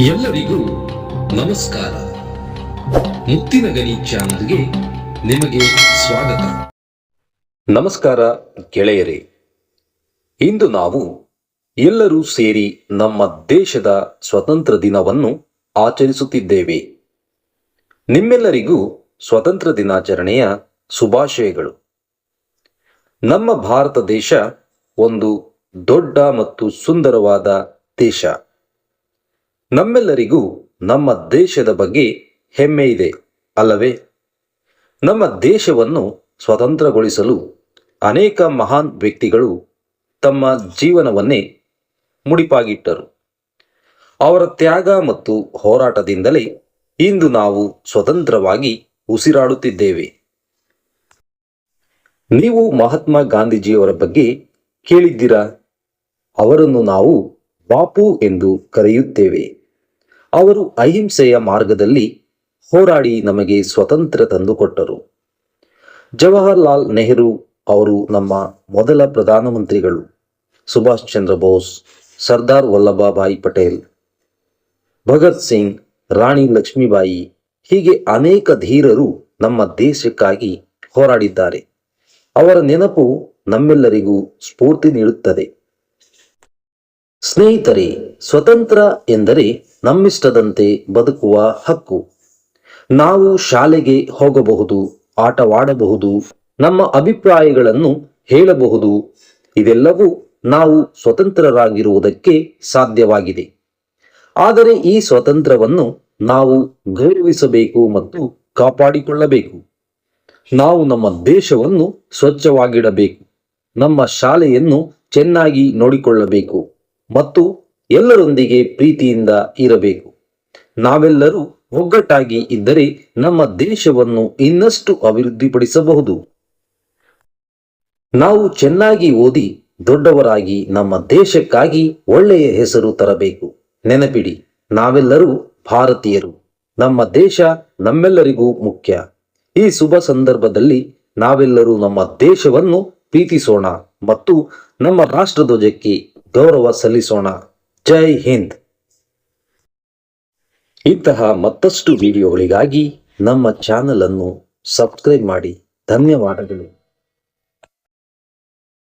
ಎಲ್ಲರಿಗೂ ನಮಸ್ಕಾರ. ಮುತ್ತಿನ ಗಣಿ ಚಾನಲ್ಗೆ ನಿಮಗೆ ಸ್ವಾಗತ. ನಮಸ್ಕಾರ ಗೆಳೆಯರೇ. ಇಂದು ನಾವು ಎಲ್ಲರೂ ಸೇರಿ ನಮ್ಮ ದೇಶದ ಸ್ವತಂತ್ರ ದಿನವನ್ನು ಆಚರಿಸುತ್ತಿದ್ದೇವೆ. ನಿಮ್ಮೆಲ್ಲರಿಗೂ ಸ್ವತಂತ್ರ ದಿನಾಚರಣೆಯ ಶುಭಾಶಯಗಳು. ನಮ್ಮ ಭಾರತ ದೇಶ ಒಂದು ದೊಡ್ಡ ಮತ್ತು ಸುಂದರವಾದ ದೇಶ. ನಮ್ಮೆಲ್ಲರಿಗೂ ನಮ್ಮ ದೇಶದ ಬಗ್ಗೆ ಹೆಮ್ಮೆ ಇದೆ, ಅಲ್ಲವೇ? ನಮ್ಮ ದೇಶವನ್ನು ಸ್ವತಂತ್ರಗೊಳಿಸಲು ಅನೇಕ ಮಹಾನ್ ವ್ಯಕ್ತಿಗಳು ತಮ್ಮ ಜೀವನವನ್ನೇ ಮುಡಿಪಾಗಿಟ್ಟರು. ಅವರ ತ್ಯಾಗ ಮತ್ತು ಹೋರಾಟದಿಂದಲೇ ಇಂದು ನಾವು ಸ್ವತಂತ್ರವಾಗಿ ಉಸಿರಾಡುತ್ತಿದ್ದೇವೆ. ನೀವು ಮಹಾತ್ಮ ಗಾಂಧೀಜಿಯವರ ಬಗ್ಗೆ ಕೇಳಿದ್ದೀರಾ? ಅವರನ್ನು ನಾವು ಬಾಪು ಎಂದು ಕರೆಯುತ್ತೇವೆ. ಅವರು ಅಹಿಂಸೆಯ ಮಾರ್ಗದಲ್ಲಿ ಹೋರಾಡಿ ನಮಗೆ ಸ್ವತಂತ್ರ ತಂದುಕೊಟ್ಟರು. ಜವಾಹರ್ಲಾಲ್ ನೆಹರು ಅವರು ನಮ್ಮ ಮೊದಲ ಪ್ರಧಾನಮಂತ್ರಿಗಳು. ಸುಭಾಷ್ ಚಂದ್ರ ಬೋಸ್, ಸರ್ದಾರ್ ವಲ್ಲಭಭಾಯಿ ಪಟೇಲ್, ಭಗತ್ ಸಿಂಗ್, ರಾಣಿ ಲಕ್ಷ್ಮೀಬಾಯಿ ಹೀಗೆ ಅನೇಕ ಧೀರರು ನಮ್ಮ ದೇಶಕ್ಕಾಗಿ ಹೋರಾಡಿದ್ದಾರೆ. ಅವರ ನೆನಪು ನಮ್ಮೆಲ್ಲರಿಗೂ ಸ್ಫೂರ್ತಿ ನೀಡುತ್ತದೆ. ಸ್ನೇಹಿತರೆ, ಸ್ವತಂತ್ರ ಎಂದರೆ ನಮ್ಮಿಷ್ಟದಂತೆ ಬದುಕುವ ಹಕ್ಕು. ನಾವು ಶಾಲೆಗೆ ಹೋಗಬಹುದು, ಆಟವಾಡಬಹುದು, ನಮ್ಮ ಅಭಿಪ್ರಾಯಗಳನ್ನು ಹೇಳಬಹುದು. ಇದೆಲ್ಲವೂ ನಾವು ಸ್ವತಂತ್ರರಾಗಿರುವುದಕ್ಕೆ ಸಾಧ್ಯವಾಗಿದೆ. ಆದರೆ ಈ ಸ್ವತಂತ್ರವನ್ನು ನಾವು ಗೌರವಿಸಬೇಕು ಮತ್ತು ಕಾಪಾಡಿಕೊಳ್ಳಬೇಕು. ನಾವು ನಮ್ಮ ದೇಶವನ್ನು ಸ್ವಚ್ಛವಾಗಿಡಬೇಕು. ನಮ್ಮ ಶಾಲೆಯನ್ನು ಚೆನ್ನಾಗಿ ನೋಡಿಕೊಳ್ಳಬೇಕು. ಮತ್ತು ಎಲ್ಲರೊಂದಿಗೆ ಪ್ರೀತಿಯಿಂದ ಇರಬೇಕು. ನಾವೆಲ್ಲರೂ ಒಗ್ಗಟ್ಟಾಗಿ ಇದ್ದರೆ ನಮ್ಮ ದೇಶವನ್ನು ಇನ್ನಷ್ಟು ಅಭಿವೃದ್ಧಿಪಡಿಸಬಹುದು. ನಾವು ಚೆನ್ನಾಗಿ ಓದಿ ದೊಡ್ಡವರಾಗಿ ನಮ್ಮ ದೇಶಕ್ಕಾಗಿ ಒಳ್ಳೆಯ ಹೆಸರು ತರಬೇಕು. ನೆನಪಿಡಿ, ನಾವೆಲ್ಲರೂ ಭಾರತೀಯರು. ನಮ್ಮ ದೇಶ ನಮ್ಮೆಲ್ಲರಿಗೂ ಮುಖ್ಯ. ಈ ಶುಭ ಸಂದರ್ಭದಲ್ಲಿ ನಾವೆಲ್ಲರೂ ನಮ್ಮ ದೇಶವನ್ನು ಪ್ರೀತಿಸೋಣ ಮತ್ತು ನಮ್ಮ ರಾಷ್ಟ್ರಧ್ವಜಕ್ಕೆ ಗೌರವ ಸಲ್ಲಿಸೋಣ. ಜೈ ಹಿಂದ್. ಇಂತಹ ಮತ್ತಷ್ಟು ವಿಡಿಯೋಗಳಿಗಾಗಿ ನಮ್ಮ ಚಾನೆಲ್ ಅನ್ನು ಸಬ್ಸ್ಕ್ರೈಬ್ ಮಾಡಿ. ಧನ್ಯವಾದಗಳು.